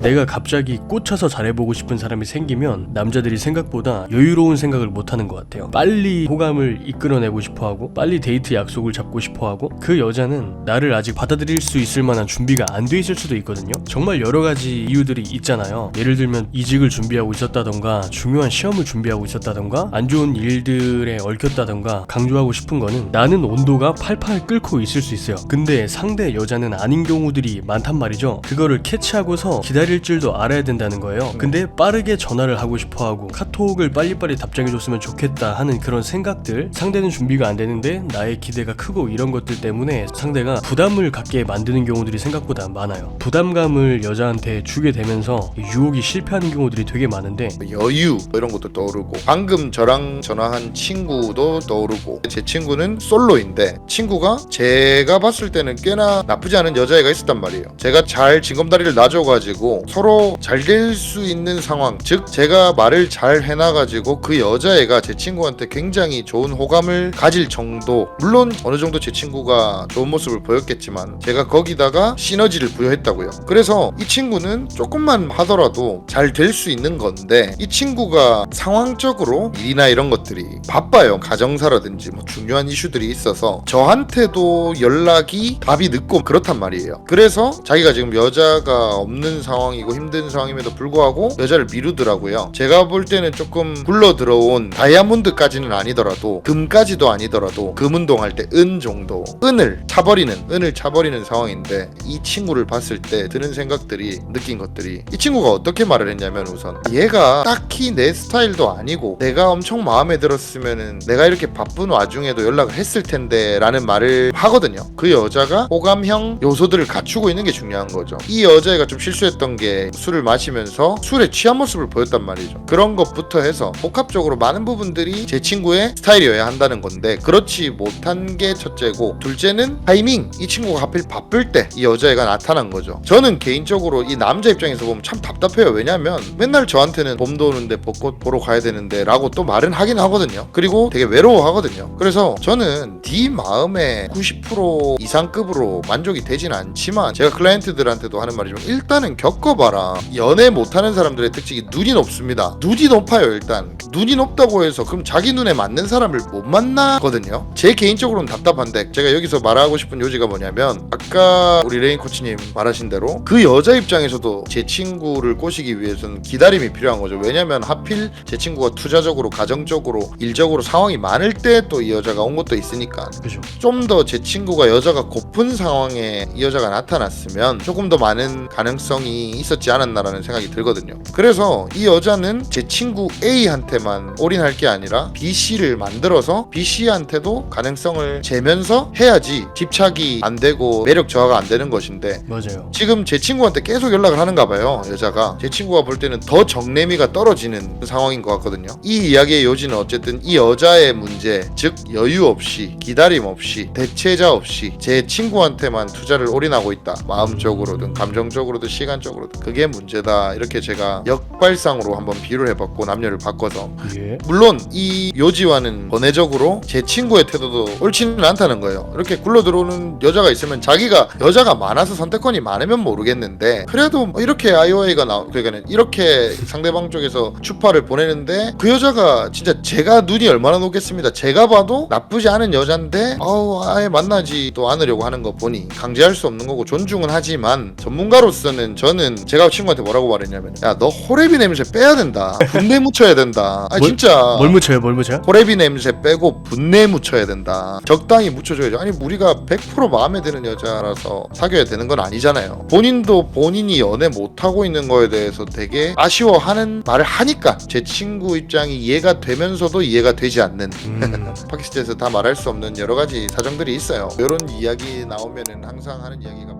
내가 갑자기 꽂혀서 잘해보고 싶은 사람이 생기면 남자들이 생각보다 여유로운 생각을 못하는 것 같아요. 빨리 호감을 이끌어내고 싶어하고 빨리 데이트 약속을 잡고 싶어하고 그 여자는 나를 아직 받아들일 수 있을 만한 준비가 안 돼 있을 수도 있거든요. 정말 여러 가지 이유들이 있잖아요. 예를 들면 이직을 준비하고 있었다던가 중요한 시험을 준비하고 있었다던가 안 좋은 일들에 얽혔다던가 강조하고 싶은 거는 나는 온도가 팔팔 끓고 있을 수 있어요. 근데 상대 여자는 아닌 경우들이 많단 말이죠. 그거를 캐치하고서 기다 릴 줄도 알아야 된다는 거예요. 근데 빠르게 전화를 하고 싶어 하고 카톡을 빨리빨리 답장해줬으면 좋겠다 하는 그런 생각들 상대는 준비가 안 되는데 나의 기대가 크고 이런 것들 때문에 상대가 부담을 갖게 만드는 경우들이 생각보다 많아요. 부담감을 여자한테 주게 되면서 유혹이 실패하는 경우들이 되게 많은데 여유 뭐 이런 것도 떠오르고 방금 저랑 전화한 친구도 떠오르고 제 친구는 솔로인데 친구가 제가 봤을 때는 꽤나 나쁘지 않은 여자애가 있었단 말이에요 제가 잘 징검다리를 놔줘가지고 서로 잘 될 수 있는 상황. 즉 제가 말을 잘 해놔가지고 그 여자애가 제 친구한테 굉장히 좋은 호감을 가질 정도. 물론 어느 정도 제 친구가 좋은 모습을 보였겠지만 제가 거기다가 시너지를 부여했다고요. 그래서 이 친구는 조금만 하더라도 잘 될 수 있는 건데 이 친구가 상황적으로 일이나 이런 것들이 바빠요. 가정사라든지 뭐 중요한 이슈들이 있어서 저한테도 연락이 답이 늦고 그렇단 말이에요. 그래서 자기가 지금 여자가 없는 상황 이고 힘든 상황임에도 불구하고 여자를 미루더라고요. 제가 볼 때는 조금 굴러 들어온 다이아몬드까지는 아니더라도 금까지도 아니더라도 금운동할 때 은 정도 은을 차버리는 은을 차버리는 상황인데 이 친구를 봤을 때 드는 생각들이 느낀 것들이 이 친구가 어떻게 말을 했냐면 우선 얘가 딱히 내 스타일도 아니고 내가 엄청 마음에 들었으면은 내가 이렇게 바쁜 와중에도 연락을 했을 텐데 라는 말을 하거든요. 그 여자가 호감형 요소들을 갖추고 있는 게 중요한 거죠. 이 여자애가 좀 실수했던 게 술을 마시면서 술에 취한 모습을 보였단 말이죠. 그런 것부터 해서 복합적으로 많은 부분들이 제 친구의 스타일이어야 한다는 건데 그렇지 못한 게 첫째고 둘째는 타이밍. 이 친구가 하필 바쁠 때 이 여자애가 나타난 거죠. 저는 개인적으로 이 남자 입장에서 보면 참 답답해요. 왜냐면 맨날 저한테는 봄도 오는데 벚꽃 보러 가야 되는데 라고 또 말은 하긴 하거든요. 그리고 되게 외로워하거든요. 그래서 저는 네 마음의 90% 이상급으로 만족이 되진 않지만 제가 클라이언트들한테도 하는 말이지만 일단은 겪어 봐라. 연애 못하는 사람들의 특징이 눈이 높습니다. 눈이 높아요 일단. 눈이 높다고 해서 그럼 자기 눈에 맞는 사람을 못 만나거든요. 제 개인적으로는 답답한데 제가 여기서 말하고 싶은 요지가 뭐냐면 아까 우리 레인 코치님 말하신 대로 그 여자 입장에서도 제 친구를 꼬시기 위해서는 기다림이 필요한 거죠. 왜냐면 하필 제 친구가 투자적으로 가정적으로 일적으로 상황이 많을 때 또 이 여자가 온 것도 있으니까. 그죠? 좀 더 제 친구가 여자가 고픈 상황에 이 여자가 나타났으면 조금 더 많은 가능성이 있었지 않았나라는 생각이 들거든요. 그래서 이 여자는 제 친구 A한테만 올인할 게 아니라 B, C를 만들어서 B, C한테도 가능성을 재면서 해야지 집착이 안 되고 매력 저하가 안 되는 것인데 맞아요. 지금 제 친구한테 계속 연락을 하는가 봐요 여자가 제 친구가 볼 때는 더 정내미가 떨어지는 상황인 것 같거든요 이 이야기의 요지는 어쨌든 이 여자의 문제 즉 여유 없이 기다림 없이 대체자 없이 제 친구한테만 투자를 올인하고 있다 마음적으로든 감정적으로든 시간적으로든 그게 문제다 이렇게 제가 역발상으로 한번 비유를 해봤고 남녀를 바꿔서 예. 물론 이 요지와는 번외적으로 제 친구의 태도도 옳지는 않다는 거예요. 이렇게 굴러 들어오는 여자가 있으면 자기가 여자가 많아서 선택권이 많으면 모르겠는데 그래도 뭐 이렇게 IOA가 나 그러니까 이렇게 상대방 쪽에서 추파를 보내는데 그 여자가 진짜 제가 눈이 얼마나 높겠습니다. 제가 봐도 나쁘지 않은 여잔데 아우 아예 만나지도 않으려고 하는 거 보니 강제할 수 없는 거고 존중은 하지만 전문가로서는 저는 제가 친구한테 뭐라고 말했냐면 야 너 호레비 냄새 빼야 된다. 분내 묻혀야 된다. 아 뭘- 진짜 뭘 묻혀요? 뭘 묻혀요? 호레비 냄새 빼고 분내 묻혀야 된다. 적당히 묻혀줘야죠. 아니 우리가 100% 마음에 드는 여자라서 사귀어야 되는 건 아니잖아요. 본인도 본인이 연애 못 하고 있는 거에 대해서 되게 아쉬워하는 말을 하니까 제 친구 입장이 이해가 되면서도 이해가 되지 않는 음, 팟캐스트에서 다 말할 수 없는 여러 가지 사정들이 있어요. 이런 이야기 나오면은 항상 하는 이야기가